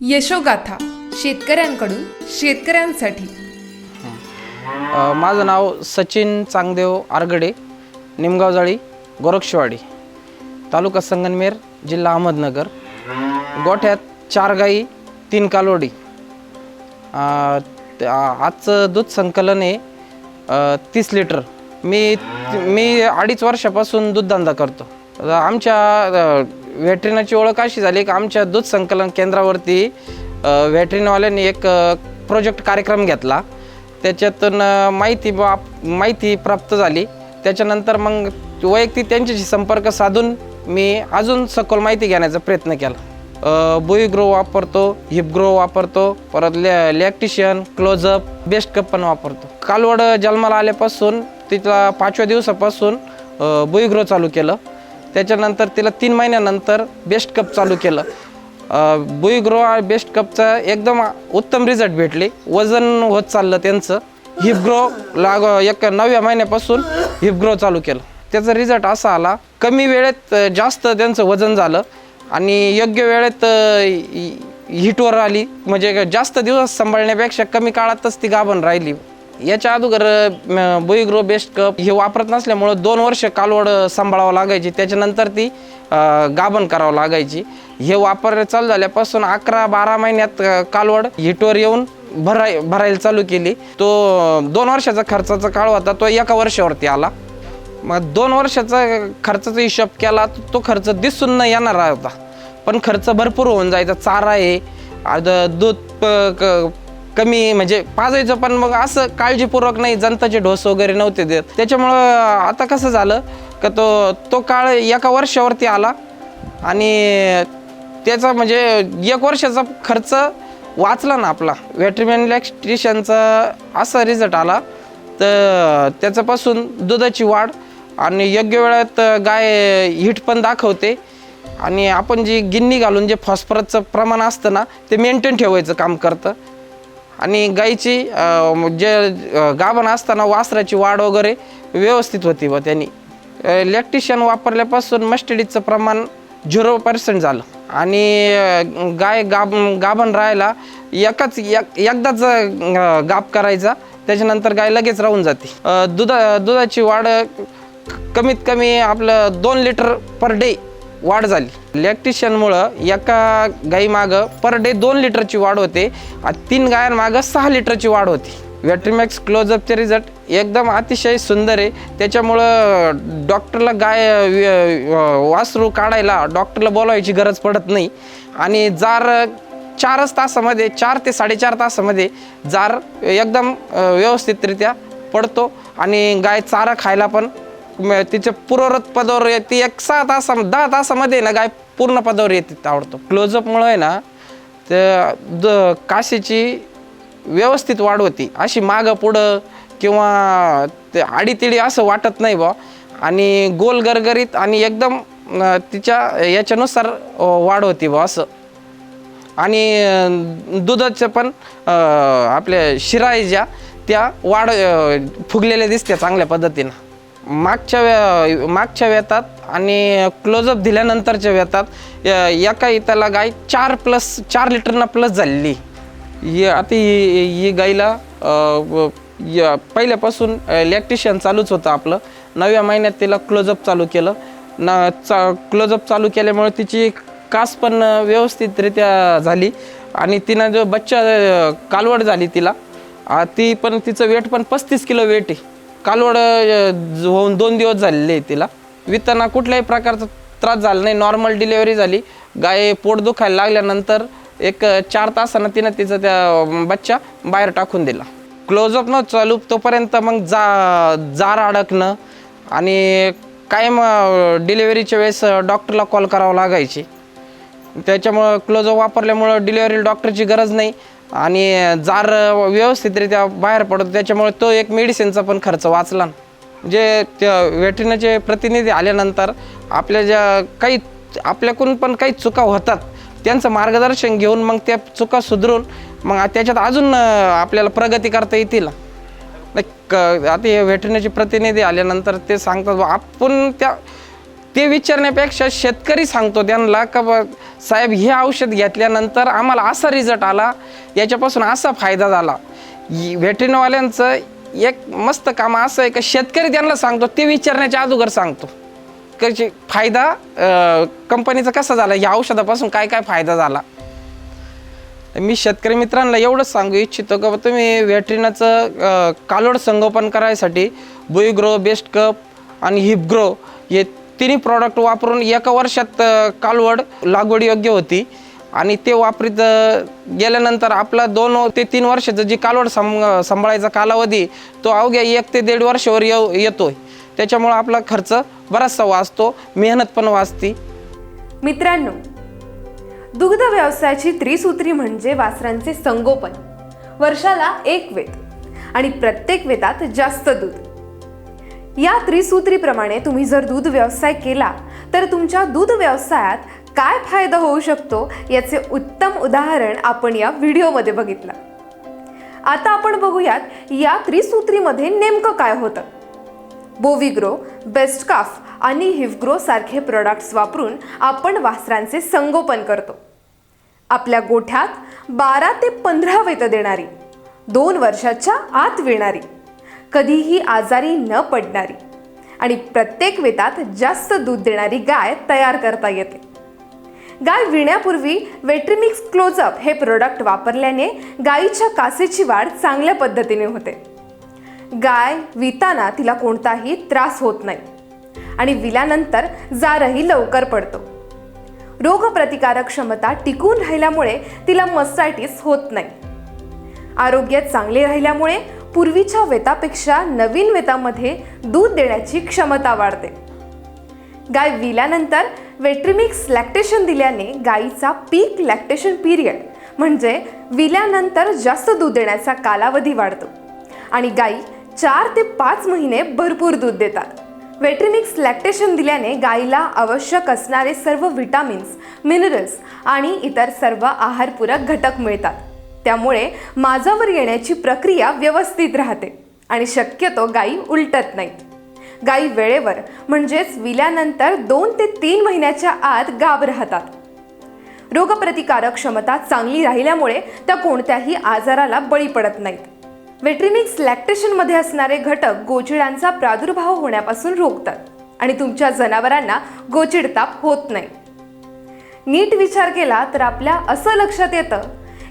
यशोगाथा शेतकऱ्यांकडून शेतकऱ्यांसाठी. अ, माझं नाव सचिन चांगदेव आरगडे निमगावजाळी गोरक्षवाडी तालुका संगनमेर जिल्हा अहमदनगर. गोठ्यात चार गाई तीन कालोडी. अ, त- आ- आजचं दूध संकलन आहे अ, तीस लिटर. मी मी अडीच वर्षापासून दूधधंदा करतो. आमच्या व्हॅटरीनाची ओळख अशी झाली की आमच्या दूध संकलन केंद्रावरती व्हॅटरीनवाल्यांनी एक प्रोजेक्ट कार्यक्रम घेतला. त्याच्यातून माहिती बा- माहिती प्राप्त झाली. त्याच्यानंतर मग वैयक्तिक त्यांच्याशी संपर्क साधून मी अजून सखोल माहिती घेण्याचा प्रयत्न केला. बुई ग्रो वापरतो हिप ग्रो वापरतो परत लॅ लॅक्टिशियन क्लोजअप बेस्ट कप पण वापरतो. कालवड जन्माला आल्यापासून तिथला पाचव्या दिवसापासून बुई ग्रो चालू केलं. त्याच्यानंतर तिला तीन महिन्यानंतर बेस्ट कप चालू केलं. बुईग्रो बेस्ट कपचा एकदम उत्तम रिझल्ट भेटले. वजन होत चाललं त्यांचं. हिपग्रो लाग एक नवव्या महिन्यापासून हिपग्रो चालू केलं. त्याचा रिझल्ट असा आला कमी वेळेत जास्त त्यांचं वजन झालं आणि योग्य वेळेत हिटवर आली. म्हणजे जास्त दिवस सांभाळण्यापेक्षा कमी काळातच ती गाभण राहिली. याच्या अगोदर बोईग्रो बेस्ट कप हे वापरत नसल्यामुळं दोन वर्ष कालवड सांभाळावं लागायची. त्याच्यानंतर ती गाभण करावं लागायची. हे वापर चालू झाल्यापासून अकरा बारा महिन्यात कालवड हिटवर येऊन भराय भरायला चालू केली. तो दोन वर्षाचा खर्चाचा काळ होता तो एका वर्षावरती आला. मग दोन वर्षाचा खर्चाचा हिशोब केला तर तो खर्च दिसून न येणारा होता. पण खर्च भरपूर होऊन जायचा. चारा आहे दूध क- कमी म्हणजे पाजायचं पण मग असं काळजीपूर्वक नाही जनताचे डोस वगैरे नव्हते देत. त्याच्यामुळं आता कसं झालं का तो तो काळ एका वर्षावरती आला आणि त्याचा म्हणजे एक वर्षाचा खर्च वाचला ना आपला. व्हॅटरमॅन इलेक्ट्रिशियनचा असा रिझल्ट आला. तर त्याच्यापासून दुधाची वाढ आणि योग्य वेळात गाय हिट पण दाखवते. आणि आपण जी गिन्नी घालून जे फॉस्फरसचं प्रमाण असतं ना ते मेंटेन ठेवायचं काम करतं. आणि गाईची जे गाभण असताना वासराची वाढ वगैरे व्यवस्थित होती व त्यांनी. लॅक्टिशियन वापरल्यापासून मस्टडीचं प्रमाण झिरो पर्सेंट झालं. आणि गाय गाब गाभण राहायला एकाच एक एकदाच गाब करायचा. त्याच्यानंतर गाय लगेच राहून जाते. दुधा दुधाची वाढ कमीत कमी आपलं दोन लिटर पर डे वाढ झाली. लॅक्टिशियनमुळं एका गाईमागं पर डे दोन लिटरची वाढ होते. आणि तीन गायांमागं सहा लिटरची वाढ होती. व्हॅट्रीमॅक्स क्लोजअपचे रिझल्ट एकदम अतिशय सुंदर आहे. त्याच्यामुळं डॉक्टरला गाय वासरू काढायला डॉक्टरला बोलावायची गरज पडत नाही. आणि जार चारच तासामध्ये चार ते साडेचार तासामध्ये जार एकदम व्यवस्थितरित्या पडतो. आणि गाय चारा खायला पण म- तिच्या पूर्वरत पदावर येते. एक सहा तासा दहा तासामध्ये ना गाय पूर्ण पदावर येते आवडतो क्लोजअपमुळं आहे ना तर द काशीची व्यवस्थित वाढ होती. अशी मागं पुढं किंवा ते आडीतिडी असं वाटत नाही बा आणि गोल गरगरीत आणि एकदम तिच्या याच्यानुसार वाढ होती बा असं. आणि अं, दुधाचं पण अं, आपल्या शिरा आहे ज्या त्या वाढ अं, फुगलेल्या दिसत्या चांगल्या पद्धतीनं. मागच्या व्या मागच्या व्यतात आणि क्लोजअप दिल्यानंतरच्या व्यतात एका इताला गाय चार प्लस चार लिटरना प्लस झालेली. ये आता ही ही गाईला य- पहिल्यापासून इलेक्ट्रिशियन चालूच होतं आपलं. नव्या महिन्यात तिला क्लोजअप चालू केलं. ना चा क्लोजअप चालू केल्यामुळे तिची कास पण व्यवस्थितरित्या झाली. आणि तिनं जो बच्चा कालवड झाली तिला ती पण तिचं वेट पण पस्तीस किलो वेट आहे. कालवड होऊन दोन दिवस झालेले आहे तिला. विताना कुठल्याही प्रकारचा त्रास झाला नाही. नॉर्मल डिलेवरी झाली. गाय पोट दुखायला लागल्यानंतर एक चार तासानं तिनं तिचा त्या बच्चा बाहेर टाकून दिला. क्लोजअप न चालू. तोपर्यंत मग जा जार अडकणं आणि कायम डिलेवरीच्या वेळेस डॉक्टरला कॉल करावं लागायची. त्याच्यामुळं क्लोजअप वापरल्यामुळं डिलेवरी डॉक्टरची गरज नाही. आणि जार व्यवस्थितरित्या बाहेर पडतो त्याच्यामुळे तो एक मेडिसिनचा पण खर्च वाचला म्हणजे त्या वेटरिनरीचे प्रतिनिधी आल्यानंतर आपल्या ज्या काही आपल्याकडून पण काही चुका होतात त्यांचं मार्गदर्शन घेऊन मग त्या चुका सुधरून मग त्याच्यात अजून आपल्याला प्रगती करता येतील. क आता हे वेटरिनरीचे प्रतिनिधी आल्यानंतर ते सांगतात आपण त्या ते विचारण्यापेक्षा शेतकरी सांगतो त्यांना का बा साहेब हे औषध घेतल्यानंतर आम्हाला असा रिझल्ट आला याच्यापासून असा फायदा झाला. व्हेटरीनवाल्यांचं एक मस्त काम असं आहे का शेतकरी त्यांना सांगतो ते विचारण्याच्या अगोदर सांगतो. कशी फायदा कंपनीचा कसा झाला या औषधापासून काय काय फायदा झाला. मी शेतकरी मित्रांना एवढंच सांगू इच्छितो का बा तुम्ही व्हॅटरीनाचं कालोड संगोपन करायसाठी बुईग्रो बेस्ट कप आणि हिपग्रो हे तिन्ही प्रॉडक्ट वापरून एका वर्षात कालवड लागवड योग्य होती. आणि ते वापरीत गेल्यानंतर आपला दोन ते तीन वर्षाचं जी कालवड सं सांभाळायचा कालावधी तो अवघ्या एक ते दीड वर्षावर येऊ येतोय. त्याच्यामुळं आपला खर्च बराचसा वाचतो मेहनत पण वाचती. मित्रांनो दुग्ध व्यवसायाची त्रिसूत्री म्हणजे वासरांचे संगोपन. वर्षाला एक वेत आणि प्रत्येक वेतात जास्त दूध. या त्रिसूत्रीप्रमाणे तुम्ही जर दूध व्यवसाय केला तर तुमच्या दूध व्यवसायात काय फायदा होऊ शकतो याचे उत्तम उदाहरण आपण या व्हिडिओमध्ये बघितलं. आता आपण बघूयात या त्रिसूत्रीमध्ये नेमकं काय होतं. बोविग्रो बेस्ट काफ आणि हिवग्रो सारखे प्रोडक्ट्स वापरून आपण वासरांचे संगोपन करतो. आपल्या गोठ्यात बारा ते पंधरा वेत देणारी दोन वर्षाच्या आत विणारी. कधीही आजारी न पडणारी आणि प्रत्येक वेतात जास्त दूध देणारी गाय तयार करता येते. गाय विण्यापूर्वी वेट्रिमिक्स क्लोजअप हे प्रोडक्ट वापरल्याने गायीच्या कासेची वाढ चांगल्या पद्धतीने होते. गाय विताना तिला कोणताही त्रास होत नाही आणि विल्यानंतर जारही लवकर पडतो. रोगप्रतिकारक क्षमता टिकून राहिल्यामुळे तिला मस्टायटिस होत नाही. आरोग्य चांगले राहिल्यामुळे पूर्वीच्या वेतापेक्षा नवीन वेतामध्ये दूध देण्याची क्षमता वाढते. गाय विल्यानंतर वेट्रिमिक्स लॅक्टेशन दिल्याने गायीचा पीक लॅक्टेशन पिरियड म्हणजे विल्यानंतर जास्त दूध देण्याचा कालावधी वाढतो. आणि गायी चार ते पाच महिने भरपूर दूध देतात. वेट्रिमिक्स लॅक्टेशन दिल्याने गायीला आवश्यक असणारे सर्व व्हिटॅमिन्स मिनरल्स आणि इतर सर्व आहारपूरक घटक मिळतात. त्यामुळे माझावर येण्याची प्रक्रिया व्यवस्थित राहते आणि शक्यतो गायी उलटत नाहीत. गायी वेळेवर म्हणजेच विल्यानंतर दोन ते तीन महिन्याच्या आत गाब राहतात. रोगप्रतिकारक क्षमता चांगली राहिल्यामुळे त्या कोणत्याही आजाराला बळी पडत नाहीत. वेट्रिनिक्स लॅक्टेशनमध्ये असणारे घटक गोचिडांचा प्रादुर्भाव होण्यापासून रोखतात आणि तुमच्या जनावरांना गोचिडताप होत नाही. नीट विचार केला तर आपल्या असं लक्षात येतं